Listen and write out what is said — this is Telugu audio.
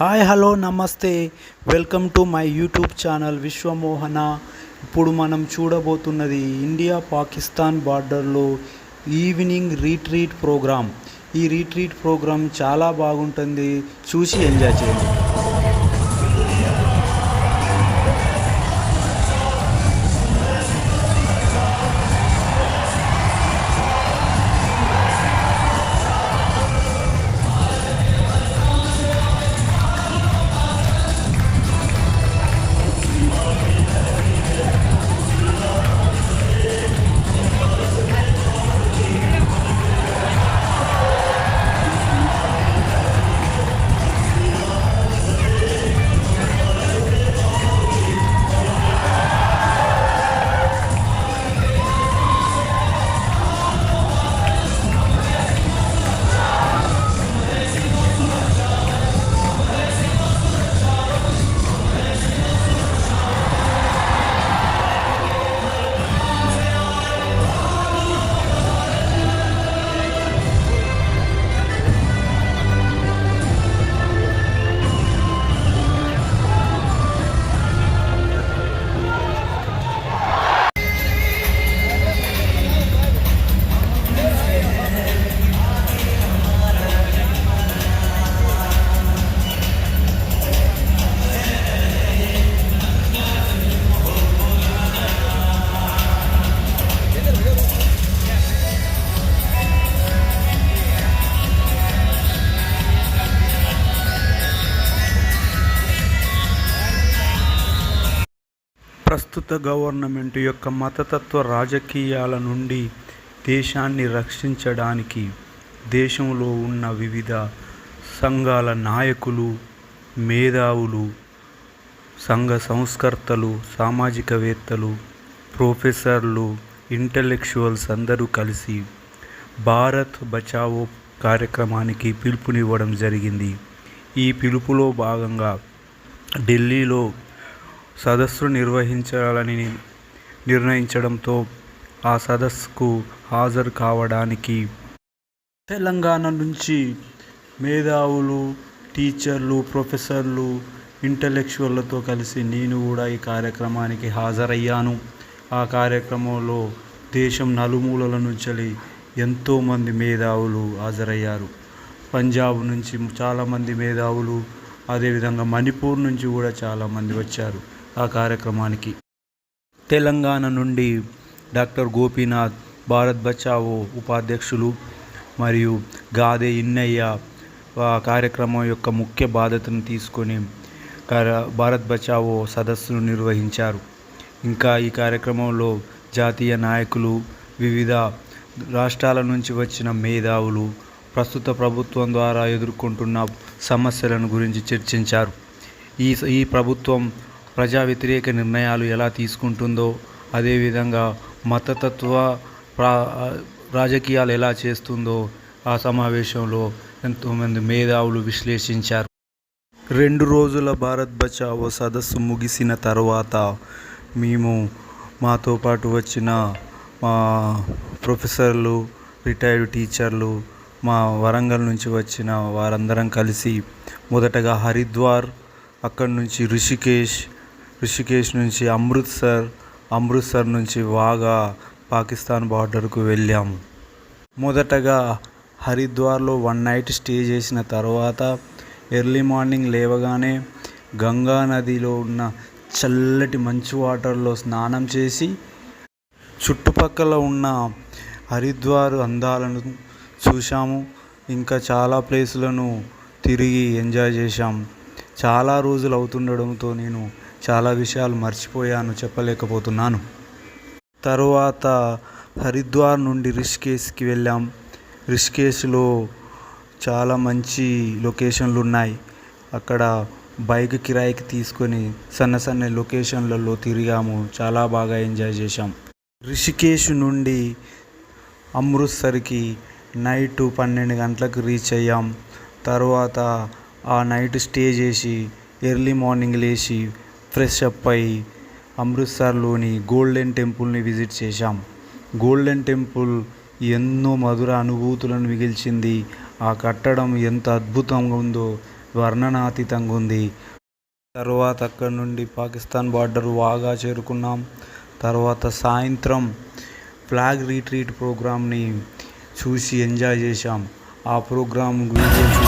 Hi hello namaste. Welcome to my YouTube channel Vishwamohana. ఇప్పుడు మనం చూడబోతున్నది ఇండియా పాకిస్తాన్ బార్డర్లో ఈవినింగ్ రీట్రీట్ ప్రోగ్రామ్. ఈ రీట్రీట్ ప్రోగ్రామ్ చాలా బాగుంటుంది. చూసి ఎంజాయ్ చేయండి. ప్రస్తుత గవర్నమెంట్ యొక్క మతతత్వ రాజకీయాల నుండి దేశాన్ని రక్షించడానికి దేశంలో ఉన్న వివిధ సంఘాల నాయకులు మేధావులు సంఘ సంస్కర్తలు సామాజికవేత్తలు ప్రొఫెసర్లు ఇంటలెక్చువల్స్ అందరూ కలిసి భారత్ బచావో కార్యక్రమానికి పిలుపునివ్వడం జరిగింది. ఈ పిలుపులో భాగంగా ఢిల్లీలో సదస్సు నిర్వహించాలని నిర్ణయించడంతో ఆ సదస్సుకు హాజరు కావడానికి తెలంగాణ నుంచి మేధావులు టీచర్లు ప్రొఫెసర్లు ఇంటలెక్చువల్లతో కలిసి నేను కూడా ఈ కార్యక్రమానికి హాజరయ్యాను. ఆ కార్యక్రమంలో దేశం నలుమూలల నుంచి ఎంతోమంది మేధావులు హాజరయ్యారు. పంజాబ్ నుంచి చాలామంది మేధావులు అదేవిధంగా మణిపూర్ నుంచి కూడా చాలామంది వచ్చారు. ఆ కార్యక్రమానికి. తెలంగాణ నుండి డాక్టర్ గోపీనాథ్ భారత్ బచావో ఉపాధ్యక్షులు మరియు గాదే ఇన్నయ్య ఆ కార్యక్రమం యొక్క ముఖ్య బాధ్యతను తీసుకొని భారత్ బచావో సదస్సును నిర్వహించారు. ఇంకా ఈ కార్యక్రమంలో జాతీయ నాయకులు వివిధ రాష్ట్రాల నుంచి వచ్చిన మేధావులు ప్రస్తుత ప్రభుత్వం ద్వారా ఎదుర్కొంటున్న సమస్యలను గురించి చర్చించారు. ఈ ఈ ప్రభుత్వం ప్రజా వ్యతిరేక నిర్ణయాలు ఎలా తీసుకుంటుందో అదేవిధంగా మతతత్వ ప్రా రాజకీయాలు ఎలా చేస్తుందో ఆ సమావేశంలో ఎంతోమంది మేధావులు విశ్లేషించారు. రెండు రోజుల భారత్ బచావో సదస్సు ముగిసిన తర్వాత మేము మాతో పాటు వచ్చిన మా ప్రొఫెసర్లు రిటైర్డ్ టీచర్లు మా వరంగల్ నుంచి వచ్చిన వారందరం కలిసి మొదటగా హరిద్వార్ అక్కడి నుంచి రిషికేష్ రిషికేష్ నుంచి అమృత్సర్ అమృత్సర్ నుంచి వాగా పాకిస్తాన్ బార్డర్కు వెళ్ళాము మొదటగా హరిద్వార్లో వన్ నైట్ స్టే చేసిన తర్వాత ఎర్లీ మార్నింగ్ లేవగానే గంగా నదిలో ఉన్న చల్లటి మంచు వాటర్లో స్నానం చేసి చుట్టుపక్కల ఉన్న హరిద్వార్ అందాలను చూశాము. ఇంకా చాలా ప్లేసులను తిరిగి ఎంజాయ్ చేశాము చాలా రోజులు అవుతుండడంతో నేను చాలా విషయాలు మర్చిపోయాను చెప్పలేకపోతున్నాను. తరువాత హరిద్వార్ నుండి రిషికేశ్కి వెళ్ళాం. రిషికేశ్లో చాలా మంచి లొకేషన్లు ఉన్నాయి అక్కడ బైక్ కిరాయికి తీసుకొని సన్న సన్న లొకేషన్లలో తిరిగాము. చాలా బాగా ఎంజాయ్ చేశాం. రిషికేశ్ నుండి అమృత్సర్కి నైట్ పన్నెండు గంటలకు రీచ్ అయ్యాం. తర్వాత ఆ నైట్ స్టే చేసి ఎర్లీ మార్నింగ్ లేచి ఫ్రెష్ అప్ అయ్యి అమృత్సర్లోని గోల్డెన్ టెంపుల్ని విజిట్ చేశాం. గోల్డెన్ టెంపుల్ ఎన్నో మధుర అనుభూతులను మిగిల్చింది. ఆ కట్టడం ఎంత అద్భుతంగా ఉందో వర్ణనాతీతంగా ఉంది. తర్వాత అక్కడ నుండి పాకిస్తాన్ బార్డర్ వాగా చేరుకున్నాం. తర్వాత సాయంత్రం ఫ్లాగ్ రీట్రీట్ ప్రోగ్రామ్ని చూసి ఎంజాయ్ చేశాం. ఆ ప్రోగ్రామ్ గురించి